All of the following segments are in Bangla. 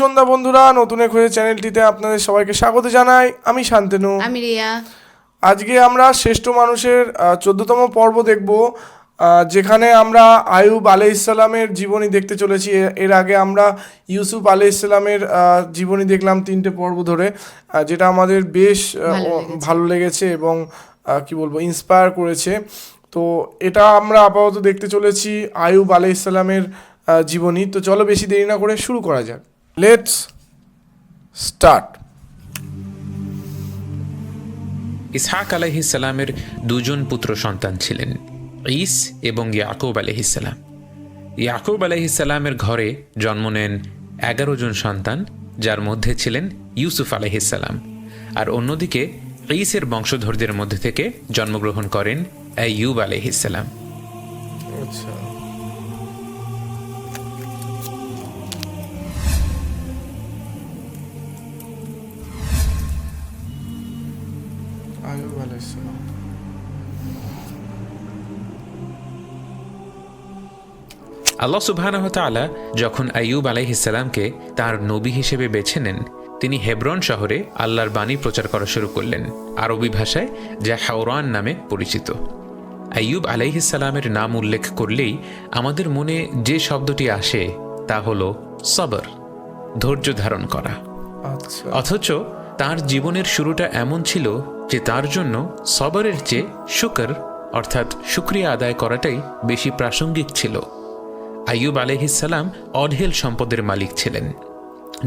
সন্ধ্যা বন্ধুরা নতুন এক হয়ে চ্যানেলটিতে আপনাদের সবাইকে স্বাগত জানাই। আমি শান্তনু। আমি রিয়া। আজকে আমরা শ্রেষ্ঠ মানুষের চোদ্দতম পর্ব দেখব যেখানে আমরা আয়ুব আলাই ইসলামের জীবনী দেখতে চলেছি। এর আগে আমরা ইউসুফ আলাই ইসলামের জীবনী দেখলাম তিনটে পর্ব ধরে যেটা আমাদের বেশ ভালো লেগেছে। এবং কি বলব ইন্সপায়ার করেছে। তো এটা আমরা আপাতত দেখতে চলেছি আয়ুব আলাই ইসলামের জীবনী। তো চলো বেশি দেরি না করে শুরু করা যাক। লেটস স্টার্ট ইসহাক আলাইহিসালামের দুজন পুত্র সন্তান ছিলেন, ঈস এবং ইয়াকুব আলহিসাল্লাম ইয়াকুব আলহিসাল্লামের ঘরে জন্ম নেন এগারো জন সন্তান, যার মধ্যে ছিলেন ইউসুফ আলহিসাল্লাম আর অন্যদিকে ঈসের বংশধরদের মধ্যে থেকে জন্মগ্রহণ করেন আইয়ুব আলহিসাল্লাম আয়ুব আলাইহিস সালাম আল্লাহ তাআলা যখন আইয়ুব আলাইহিসসালামকে তার নবী হিসেবে বেছে নেন তিনি হেব্রন শহরে আল্লাহর বাণী প্রচার করা শুরু করলেন আরবি ভাষায় যা হাওরান নামে পরিচিত। আইয়ুব আলাইহিসসালামের নাম উল্লেখ করলেই আমাদের মনে যে শব্দটি আসে তা হল সবর ধৈর্য ধারণ করা। আচ্ছা। অথচ তার জীবনের শুরুটা এমন ছিল যে তার জন্য সবরের চেয়ে শুকর, অর্থাৎ শুক্রিয়া আদায় করাটাই বেশি প্রাসঙ্গিক ছিল। আইয়ুব আলহিসাল্লাম অঢেল সম্পদের মালিক ছিলেন।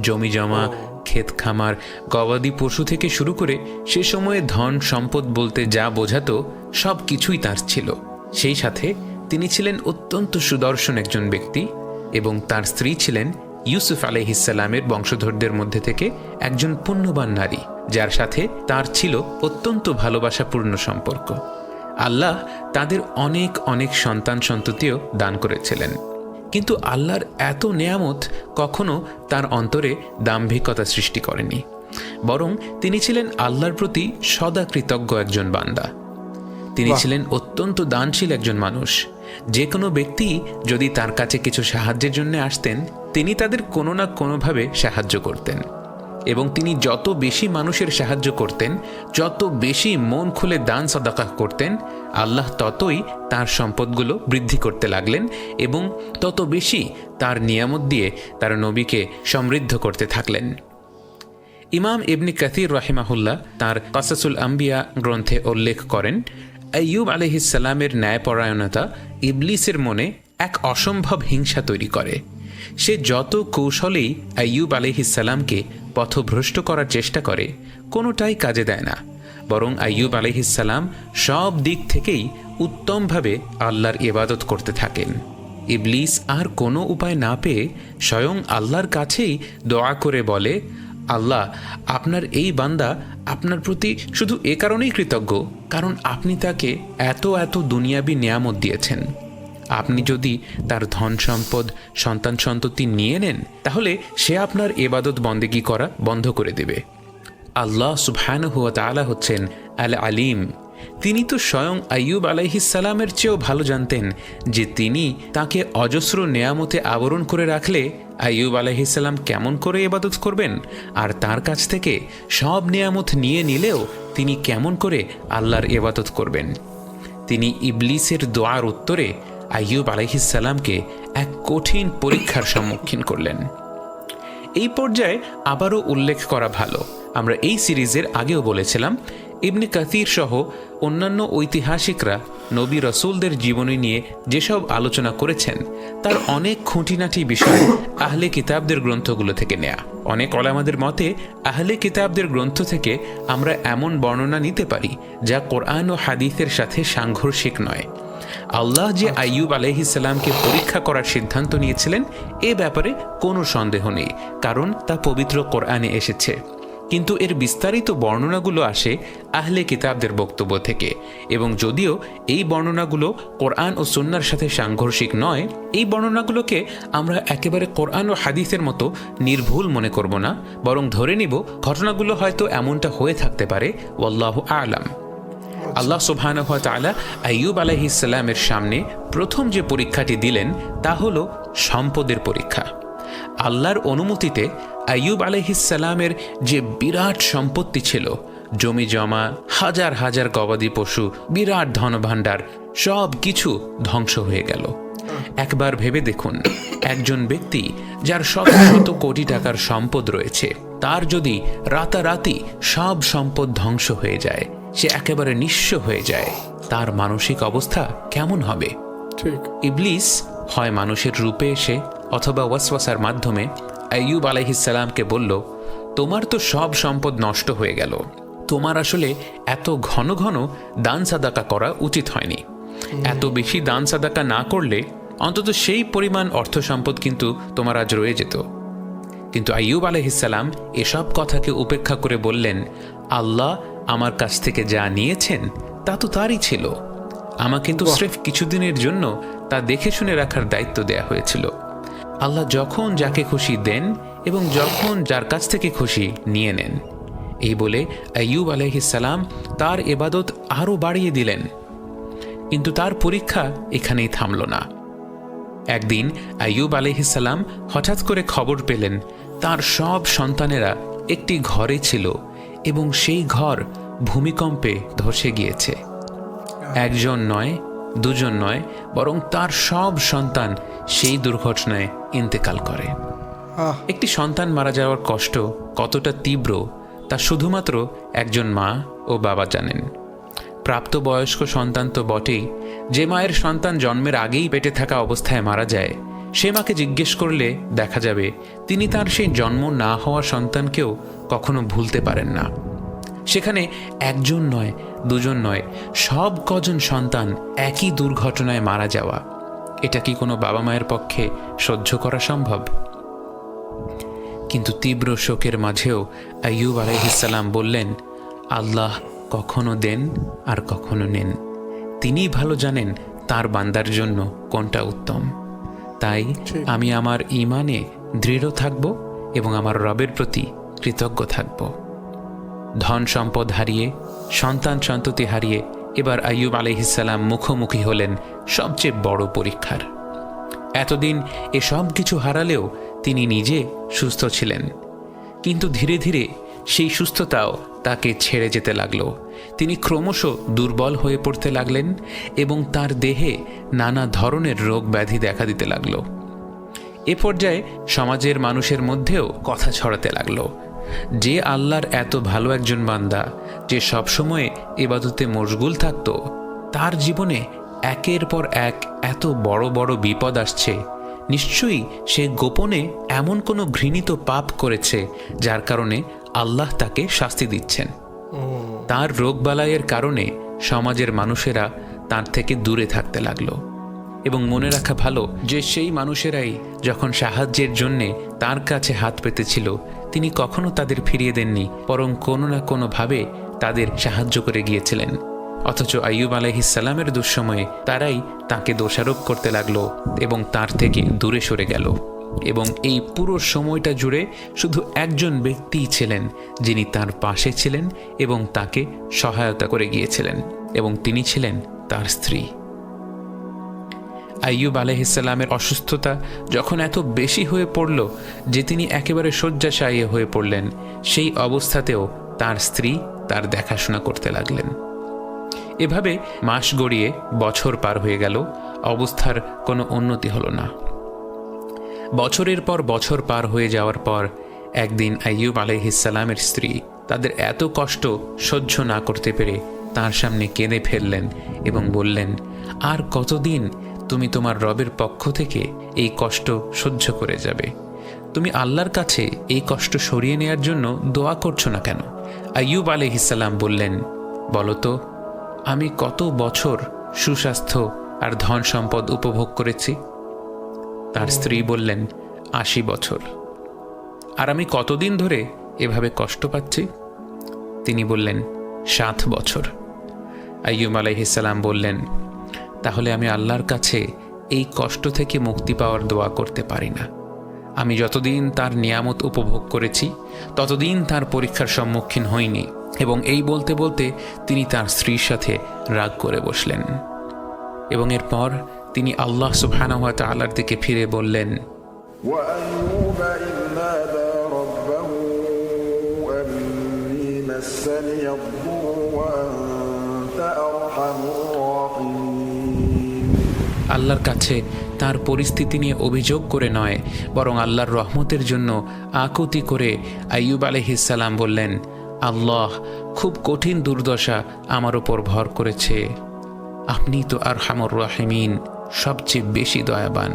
জমি জমা, ক্ষেত খামার, গবাদি পশু থেকে শুরু করে সে সময়ে ধন, সম্পদ বলতে যা বোঝাতো সব কিছুই তার ছিল। সেই সাথে তিনি ছিলেন অত্যন্ত সুদর্শন একজন ব্যক্তি এবং তার স্ত্রী ছিলেন ইউসুফ আলহিসাল্লামের বংশধরদের মধ্যে থেকে একজন পুণ্যবান নারী। যার সাথে তার ছিল অত্যন্ত ভালোবাসাপূর্ণ সম্পর্ক। আল্লাহ তাদের অনেক অনেক সন্তান সন্ততিও দান করেছিলেন। কিন্তু আল্লাহর এত নেয়ামত কখনো তার অন্তরে দাম্ভিকতা সৃষ্টি করেনি। বরং তিনি ছিলেন আল্লাহর প্রতি সদা কৃতজ্ঞ একজন বান্দা। তিনি ছিলেন অত্যন্ত দানশীল একজন মানুষ। যে কোনো ব্যক্তি যদি তার কাছে কিছু সাহায্যের জন্য আসতেন তিনি তাদের কোনো না কোনোভাবে সাহায্য করতেন। এবং তিনি যত বেশি মানুষের সাহায্য করতেন, যত বেশি মন খুলে দান সদাকা করতেন, আল্লাহ ততই তার সম্পদগুলো বৃদ্ধি করতে লাগলেন এবং তত বেশি তার নিয়ামত দিয়ে তার নবীকে সমৃদ্ধ করতে থাকলেন। ইমাম ইবনি কাথির রাহিমাহুল্লাহ তার কাসাসুল আম্বিয়া গ্রন্থে উল্লেখ করেন, আইয়ুব আলহিসাল্লামের ন্যায়পরায়ণতা ইবলিসের মনে এক অসম্ভব হিংসা তৈরি করে। সে যত কৌশলেই আইয়ুব আলহিসাল্লামকে পথভ্রষ্ট করার চেষ্টা করে, কোনোটাই কাজে দেয় না। বরং আইয়ুব আলহিসাল্লাম সব দিক থেকেই উত্তমভাবে আল্লাহর ইবাদত করতে থাকেন। ইবলিস আর কোনো উপায় না পেয়ে স্বয়ং আল্লাহর কাছেই দোয়া করে বলে, আল্লাহ, আপনার এই বান্দা আপনার প্রতি শুধু এ কারণেই কৃতজ্ঞ, কারণ আপনি তাকে এত এত দুনিয়াবি নিয়ামত দিয়েছেন। আপনি যদি তার ধন সম্পদ, সন্তান সন্ততি নিয়ে নেন, তাহলে সে আপনার এবাদত বন্দেগি করা বন্ধ করে দেবে। আল্লাহ সুবহান হুয়া তালা হচ্ছেন আল আলিম তিনি তো স্বয়ং আইয়ুব আলাইহিসালামের চেয়েও ভালো জানতেন যে তিনি তাকে অজস্র নেয়ামতে আবরণ করে রাখলে আইয়ুব আলাইহিসাল্লাম কেমন করে এবাদত করবেন, আর তার কাছ থেকে সব নেয়ামত নিয়ে নিলেও তিনি কেমন করে আল্লাহর এবাদত করবেন। তিনি ইবলিসের দোয়ার উত্তরে আইয়ুব আলাইহিসাল্লামকে এক কঠিন পরীক্ষার সম্মুখীন করলেন। এই পর্যায়ে আবারও উল্লেখ করা ভালো। আমরা এই সিরিজের আগেও বলেছিলাম, ইবনে কাতির সহ অন্যান্য ঐতিহাসিকরা নবী রসুলদের জীবনী নিয়ে যেসব আলোচনা করেছেন, তার অনেক খুঁটিনাটি বিষয় আহলে কিতাবদের গ্রন্থগুলো থেকে নেয়া। অনেক অলামাদের মতে, আহলে কিতাবদের গ্রন্থ থেকে আমরা এমন বর্ণনা নিতে পারি যা কোরআন ও হাদিসের সাথে সাংঘর্ষিক নয়। আল্লাহ যে আইয়ুব আলহিসাল্লামকে পরীক্ষা করার সিদ্ধান্ত নিয়েছিলেন, এ ব্যাপারে কোনো সন্দেহ নেই, কারণ তা পবিত্র কোরআনে এসেছে। কিন্তু এর বিস্তারিত বর্ণনাগুলো আসে আহলে কিতাবদের বক্তব্য থেকে, এবং যদিও এই বর্ণনাগুলো কোরআন ও সুন্নার সাথে সাংঘর্ষিক নয়, এই বর্ণনাগুলোকে আমরা একেবারে কোরআন ও হাদিসের মতো নির্ভুল মনে করব না, বরং ধরে নিব ঘটনাগুলো হয়তো এমনটা হয়ে থাকতে পারে, ওয়াল্লাহু আলাম। আল্লাহ সুবহানাহু তাআলা আইয়ুব আলাইহিসসালামের সামনে প্রথম যে পরীক্ষাটি দিলেন, তা হল সম্পদের পরীক্ষা। আল্লাহর অনুমতিতে আইয়ুব আলহিসাল্লামের যে বিরাট সম্পত্তি ছিল, জমি জমা, হাজার হাজার গবাদি পশু, বিরাট ধনভাণ্ডার, সব কিছু ধ্বংস হয়ে গেল। একবার ভেবে দেখুন, একজন ব্যক্তি যার শত শত কোটি টাকার সম্পদ রয়েছে, তার যদি রাতারাতি সব সম্পদ ধ্বংস হয়ে যায় সে একেবারে নিঃস্ব হয়ে যায়। তার মানসিক অবস্থা কেমন হবে? ঠিক। ইবলিস হয় মানুষের রূপে এসে অথবা ওয়াসওয়াসার মাধ্যমে আইয়ুব আলাইহিসাল্লামকে বলল তোমার তো সব সম্পদ নষ্ট হয়ে গেল। তোমার আসলে এত ঘন ঘন দান সাদাকা করা উচিত হয়নি। এত বেশি দান সাদাকা না করলে অন্তত সেই পরিমাণ অর্থ সম্পদ কিন্তু তোমার আজ রয়ে যেত। কিন্তু আইয়ুব আলহিসাল্লাম এসব কথাকে উপেক্ষা করে বললেন আল্লাহ আমার কাছ থেকে যা নিয়েছেন তা তো তারই ছিল। আমাকে কিন্তু স্রেফ কিছুদিনের জন্য তা দেখে শুনে রাখার দায়িত্ব দেয়া হয়েছিল। আল্লাহ যখন যাকে খুশি দেন এবং যখন যার কাছ থেকে খুশি নিয়ে নেন। এই বলে আইয়ুব আলহিসাল্লাম তার এবাদত আরও বাড়িয়ে দিলেন। কিন্তু তার পরীক্ষা এখানেই থামল না। একদিন আইয়ুব আলহিসাল্লাম হঠাৎ করে খবর পেলেন তার সব সন্তানেরা একটি ঘরে ছিল। এবং সেই ঘর ভূমিকম্পে ধসে গিয়েছে। একজন নয় দুজন নয় বরং তার সব সন্তান সেই দুর্ঘটনায় ইন্তেকাল করে। একটি সন্তান মারা যাওয়ার কষ্ট কতটা তীব্র তা শুধুমাত্র একজন মা ও বাবা জানেন। প্রাপ্তবয়স্ক সন্তান তো বটেই। যে মায়ের সন্তান জন্মের আগেই পেটে থাকা অবস্থায় মারা যায় সে মাকে জিজ্ঞেস করলে দেখা যাবে তিনি তার সেই জন্ম না হওয়া সন্তানকেও কখনো ভুলতে পারেন না। সেখানে একজন নয় দুজন নয় সব কজন সন্তান একই দুর্ঘটনায় মারা যাওয়া। এটা কি কোনো বাবা মায়ের পক্ষে সহ্য করা সম্ভব? কিন্তু তীব্র শোকের মাঝেও আইয়ুব আলাইহিসাল্লাম বললেন আল্লাহ কখনো দেন আর কখনো নেন। তিনিই ভালো জানেন তার বান্দার জন্য কোনটা উত্তম। তাই আমি আমার ইমানে দৃঢ় থাকব এবং আমার রবের প্রতি কৃতজ্ঞ থাকব। ধন সম্পদ হারিয়ে, সন্তান সন্ততি হারিয়ে এবার আইয়ুব আলহিসাল্লাম মুখোমুখি হলেন সবচেয়ে বড় পরীক্ষার। এতদিন এ সব কিছু হারালেও তিনি নিজে সুস্থ ছিলেন। কিন্তু ধীরে ধীরে সেই সুস্থতাও তাকে ছেড়ে যেতে লাগল। তিনি ক্রমশ দুর্বল হয়ে পড়তে লাগলেন এবং তার দেহে নানা ধরনের রোগ ব্যাধি দেখা দিতে লাগল। এ পর্যায়ে সমাজের মানুষের মধ্যেও কথা ছড়াতে লাগল। যে আল্লাহর এত ভালো একজন বান্দা যে সবসময় এবাদতে মশগুল থাকতো তার জীবনে একের পর এক এত বড় বড় বিপদ আসছে। নিশ্চয়ই সে গোপনে এমন কোনো ঘৃণিত পাপ করেছে যার কারণে আল্লাহ তাকে শাস্তি দিচ্ছেন। তার রোগবালাইয়ের কারণে সমাজের মানুষেরা তার থেকে দূরে থাকতে লাগল। এবং মনে রাখা ভালো যে সেই মানুষেরাই যখন সাহায্যের জন্যে তার কাছে হাত পেতেছিল তিনি কখনো তাদের ফিরিয়ে দেননি, বরং কোনো না কোনোভাবে তাদের সাহায্য করে গিয়েছিলেন। অথচ আইয়ুব আলাইহিসাল্লামের দুঃসময়ে তারাই তাকে দোষারোপ করতে লাগল এবং তার থেকে দূরে সরে গেল। এবং এই পুরো সময়টা জুড়ে শুধু একজন ব্যক্তিই ছিলেন, যিনি তার পাশে ছিলেন এবং তাকে সহায়তা করে গিয়েছিলেন এবং তিনি ছিলেন তার স্ত্রী। আইয়ুব আলহিসাল্লামের অসুস্থতা যখন এত বেশি হয়ে পড়ল যে তিনি একেবারে শয্যাশায়ী হয়ে পড়লেন, সেই অবস্থাতেও তার স্ত্রী তার দেখাশোনা করতে লাগলেন। এভাবে মাস গড়িয়ে বছর পার হয়ে গেল, অবস্থার কোনো উন্নতি হলো না। বছরের পর বছর পার হয়ে যাওয়ার পর একদিন আইয়ুব আলাইহিসাল্লামের স্ত্রী তাদের এত কষ্ট সহ্য না করতে পেরে তার সামনে কেঁদে ফেললেন এবং বললেন, আর কতদিন তুমি তোমার রবের পক্ষ থেকে এই কষ্ট সহ্য করে যাবে। তুমি আল্লাহর কাছে এই কষ্ট সরিয়ে নেয়ার জন্য দোয়া করছ না কেন? আইয়ুব আলাইহিসাল্লাম বললেন বলতো আমি কত বছর সুস্বাস্থ্য আর ধন সম্পদ উপভোগ করেছি? তার স্ত্রী বললেন, আশি বছর। আর আমি কতদিন ধরে এভাবে কষ্ট পাচ্ছি? তিনি বললেন, সাত বছর। আইয়ুম আলাইহিসাল্লাম বললেন তাহলে আমি আল্লাহর কাছে এই কষ্ট থেকে মুক্তি পাওয়ার দোয়া করতে পারি না আমি যতদিন তার নিয়ামত উপভোগ করেছি ততদিন তার পরীক্ষার সম্মুখীন হইনি এবং এই বলতে বলতে তিনি তার স্ত্রীর সাথে রাগ করে বসলেন এবং এরপর তিনি আল্লাহ সুবহানাহু ওয়া তাআলার দিকে ফিরে বললেন وأيوب إذ نادى ربه مسني الضر وأنت أرحم الراحمين আল্লাহর কাছে তার পরিস্থিতি নিয়ে অভিযোগ করে নয়, বরং আল্লাহর রহমতের জন্য আকুতি করে আইয়ুব আলহিসাল্লাম বললেন, আল্লাহ খুব কঠিন দুর্দশা আমার ওপর ভর করেছে। আপনি তো আর হামর রাহিমিন, সবচেয়ে বেশি দয়াবান।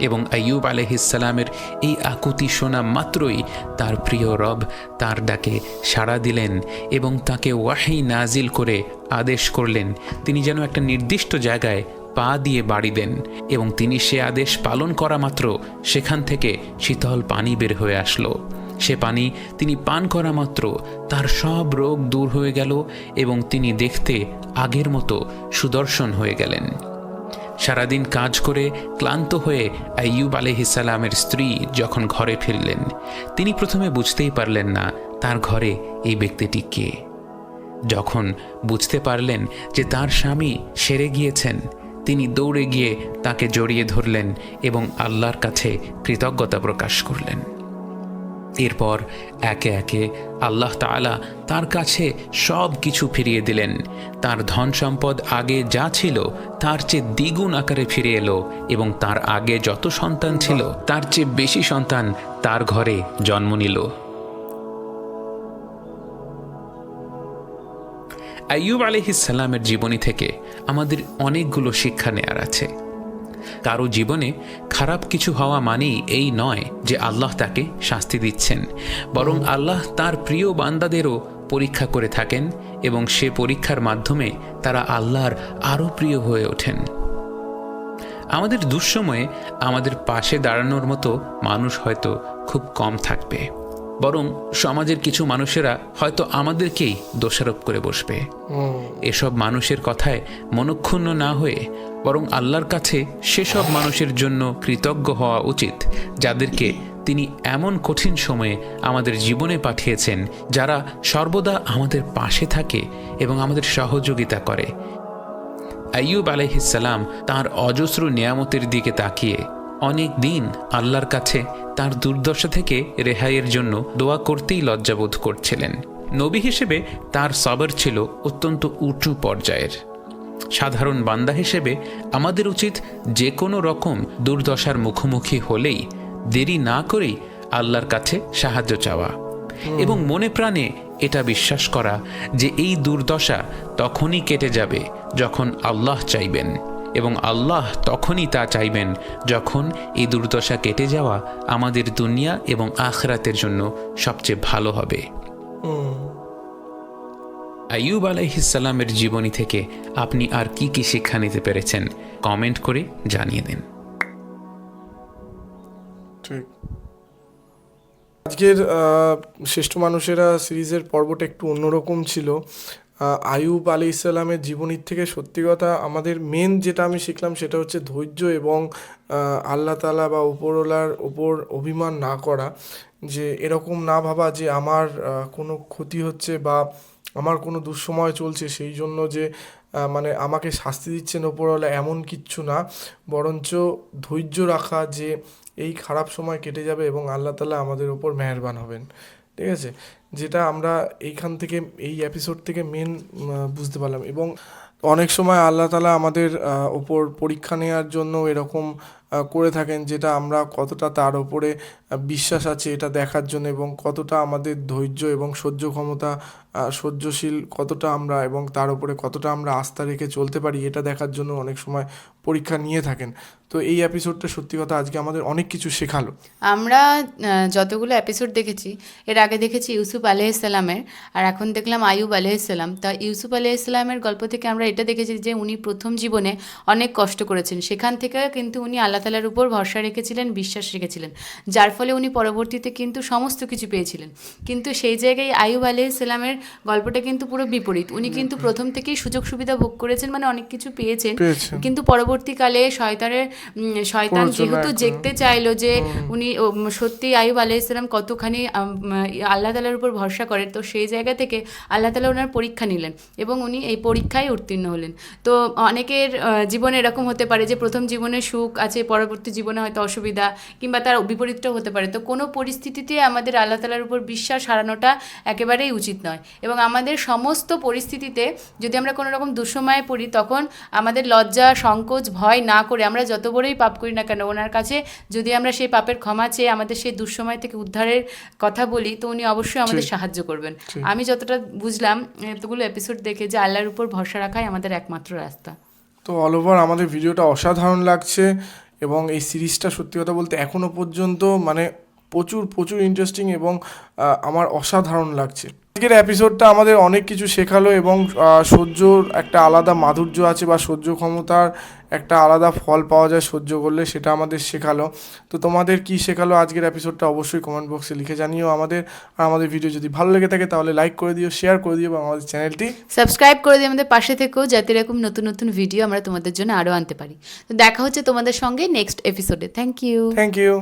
এবং আইয়ুব আলহিসাল্লামের এই আকুতি শোনা মাত্রই তার প্রিয় রব তার ডাকে সাড়া দিলেন এবং তাকে ওয়াহি নাজিল করে আদেশ করলেন। তিনি যেন একটা নির্দিষ্ট জায়গায় পা দিয়ে বাড়ি দেন এবং তিনি সে আদেশ পালন করা মাত্র সেখান থেকে শীতল পানি বের হয়ে আসলো। সে পানি তিনি পান করা মাত্র, তার সব রোগ দূর হয়ে গেল এবং তিনি দেখতে আগের মতো সুদর্শন হয়ে গেলেন। সারাদিন কাজ করে ক্লান্ত হয়ে আইয়ুব আলহিসাল্লামের স্ত্রী যখন ঘরে ফিরলেন, তিনি প্রথমে বুঝতেই পারলেন না তার ঘরে এই ব্যক্তিটি কে। যখন বুঝতে পারলেন যে তার স্বামী সেরে গিয়েছেন তিনি দৌড়ে গিয়ে তাকে জড়িয়ে ধরলেন এবং আল্লাহর কাছে কৃতজ্ঞতা প্রকাশ করলেন। এরপর একে একে আল্লাহ তাআলা তার কাছে সব কিছু ফিরিয়ে দিলেন। তার ধন সম্পদ আগে যা ছিল, তার চেয়ে দ্বিগুণ আকারে ফিরে এলো এবং তার আগে যত সন্তান ছিল, তার চেয়ে বেশি সন্তান তার ঘরে জন্ম নিল। আইয়ুব আলহিসাল্লামের জীবনী থেকে আমাদের অনেকগুলো শিক্ষা নেয়ার আছে। কারও জীবনে খারাপ কিছু হওয়া মানেই এই নয় যে আল্লাহ তাকে শাস্তি দিচ্ছেন, বরং আল্লাহ তার প্রিয় বান্দাদেরও পরীক্ষা করে থাকেন এবং সে পরীক্ষার মাধ্যমে তারা আল্লাহর আরও প্রিয় হয়ে ওঠেন। আমাদের দুঃসময়ে আমাদের পাশে দাঁড়ানোর মতো মানুষ হয়তো খুব কম থাকবে। বরং সমাজের কিছু মানুষেরা হয়তো আমাদেরকেই দোষারোপ করে বসবে। এসব মানুষের কথায় মনক্ষুণ্ণ না হয়ে বরং আল্লাহর কাছে সেসব মানুষের জন্য কৃতজ্ঞ হওয়া উচিত যাদেরকে তিনি এমন কঠিন সময়ে আমাদের জীবনে পাঠিয়েছেন যারা সর্বদা আমাদের পাশে থাকে এবং আমাদের সহযোগিতা করে। আইয়ুব আলহিসাল্লাম তার অজস্র নিয়ামতের দিকে তাকিয়ে অনেক দিন আল্লাহর কাছে তার দুর্দশা থেকে রেহাইয়ের জন্য দোয়া করতেই লজ্জাবোধ করছিলেন। নবী হিসেবে তার সবর ছিল অত্যন্ত উঁচু পর্যায়ের। সাধারণ বান্দা হিসেবে আমাদের উচিত যে কোনো রকম দুর্দশার মুখোমুখি হলেই দেরি না করেই আল্লাহর কাছে সাহায্য চাওয়া। এবং মনে প্রাণে এটা বিশ্বাস করা যে এই দুর্দশা তখনই কেটে যাবে যখন আল্লাহ চাইবেন। এবং আল্লাহ তখনই তা চাইবেন যখন এই দুর্দশা কেটে যাওয়া আমাদের দুনিয়া এবং আখরাতের জন্য সবচেয়ে ভালো হবে। আইয়ুব আলাইহিসাল্লামের জীবনী থেকে আপনি আর কি কি শিক্ষা নিতে পেরেছেন, কমেন্ট করে জানিয়ে দিন। ঠিক। আজকের শ্রেষ্ঠ মানুষেরা সিরিজের পর্বটা একটু অন্যরকম ছিল। আয়ুব আলী ইসলামের জীবনীর থেকে সত্যি কথা আমাদের মেন যেটা আমি শিখলাম সেটা হচ্ছে ধৈর্য এবং আল্লাহ তালা বা উপরওয়ালার ওপর অভিমান না করা। যে এরকম না ভাবা যে আমার কোনো ক্ষতি হচ্ছে বা আমার কোনো দুঃসময় চলছে সেই জন্য যে মানে আমাকে শাস্তি দিচ্ছেন ওপরওয়ালা এমন কিচ্ছু না। বরঞ্চ ধৈর্য রাখা যে এই খারাপ সময় কেটে যাবে এবং আল্লাহ তালা আমাদের ওপর মেহেরবান হবেন। ঠিক আছে? যেটা আমরা এইখান থেকে, এই এপিসোড থেকে মেন বুঝতে পারলাম। এবং অনেক সময় আল্লাহ তালা আমাদের ওপর পরীক্ষা নেওয়ার জন্য এরকম করে থাকেন যেটা আমরা কতটা তার ওপরে বিশ্বাস আছে এটা দেখার জন্য এবং কতটা আমাদের ধৈর্য এবং সহ্য ক্ষমতা সহ্যশীল কতটা আমরা এবং তার উপরে কতটা আমরা আস্থা রেখে চলতে পারি, এটা দেখার জন্য অনেক সময় পরীক্ষা নিয়ে থাকেন। তো এই এপিসোডটা সত্যি কথা আজকে আমাদের অনেক কিছু শেখালো। আমরা যতগুলো এপিসোড দেখেছি, এর আগে দেখেছি ইউসুফ আলাইসাল্লামের আর এখন দেখলাম আয়ুব আলাইসাল্লাম তা ইউসুফ আলাইসাল্লামের গল্প থেকে আমরা এটা দেখেছি যে উনি প্রথম জীবনে অনেক কষ্ট করেছেন। সেখান থেকে কিন্তু উনি আল্লাহ তালার উপর ভরসা রেখেছিলেন, বিশ্বাস রেখেছিলেন। যার ফলে উনি পরবর্তীতে কিন্তু সমস্ত কিছু পেয়েছিলেন। কিন্তু সেই জায়গায় আয়ুব আলাইসাল্লামের গল্পটা কিন্তু পুরো বিপরীত। উনি কিন্তু প্রথম থেকেই সুযোগ সুবিধা ভোগ করেছেন মানে অনেক কিছু পেয়েছেন। কিন্তু পরবর্তীকালে শয়তানের শয়তান যেহেতু দেখতে চাইলো যে উনি সত্যি আয়ুব আলাইসালাম কতখানি আম, আল্লাহ তালার উপর ভরসা করেন তো সেই জায়গা থেকে আল্লাহ তালা ওনার পরীক্ষা নিলেন এবং উনি এই পরীক্ষায় উত্তীর্ণ হলেন। তো অনেকের জীবনে এরকম হতে পারে যে প্রথম জীবনে সুখ আছে পরবর্তী জীবনে হয়তো অসুবিধা কিংবা তার বিপরীতটাও হতে পারে। তো কোনো পরিস্থিতিতে আমাদের আল্লাহ তালার উপর বিশ্বাস হারানোটা একেবারেই উচিত নয়। এবং আমাদের সমস্ত পরিস্থিতিতে যদি আমরা কোনো রকম দুঃসময়ে পড়ি তখন আমাদের লজ্জা সংকোচ ভয় না করে আমরা যত বড়ই পাপ করি না কেন ওনার কাছে যদি আমরা সেই পাপের ক্ষমা চেয়ে আমাদের সেই দুঃসময় থেকে উদ্ধারের কথা বলি তো উনি অবশ্যই আমাদের সাহায্য করবেন। আমি যতটা বুঝলাম এতগুলো এপিসোড দেখে যে আল্লাহর উপর ভরসা রাখাই আমাদের একমাত্র রাস্তা। তো অল ওভার আমাদের ভিডিওটা অসাধারণ লাগছে এবং এই সিরিজটা সত্যি কথা বলতে এখনও পর্যন্ত মানে প্রচুর প্রচুর ইন্টারেস্টিং এবং আমার অসাধারণ লাগছে। আজকের এপিসোডটা আমাদের অনেক কিছু শেখালো এবং সহ্যর একটা আলাদা মাধুর্য আছে বা সহ্য ক্ষমতার একটা আলাদা ফল পাওয়া যায় সহ্য করলে সেটা আমাদের শেখালো। তো তোমাদের কি শেখালো আজকের এপিসোডটা অবশ্যই কমেন্ট বক্সে লিখে জানিও আমাদের। আর আমাদের ভিডিও যদি ভালো লেগে থাকে তাহলে লাইক করে দিও শেয়ার করে দিও এবং আমাদের চ্যানেলটি সাবস্ক্রাইব করে দিও আমাদের পাশে থেকেও যাতে এরকম নতুন নতুন ভিডিও আমরা তোমাদের জন্য আরও আনতে পারি। তো দেখা হচ্ছে তোমাদের সঙ্গে নেক্সট এপিসোডে থ্যাংক ইউ থ্যাংক ইউ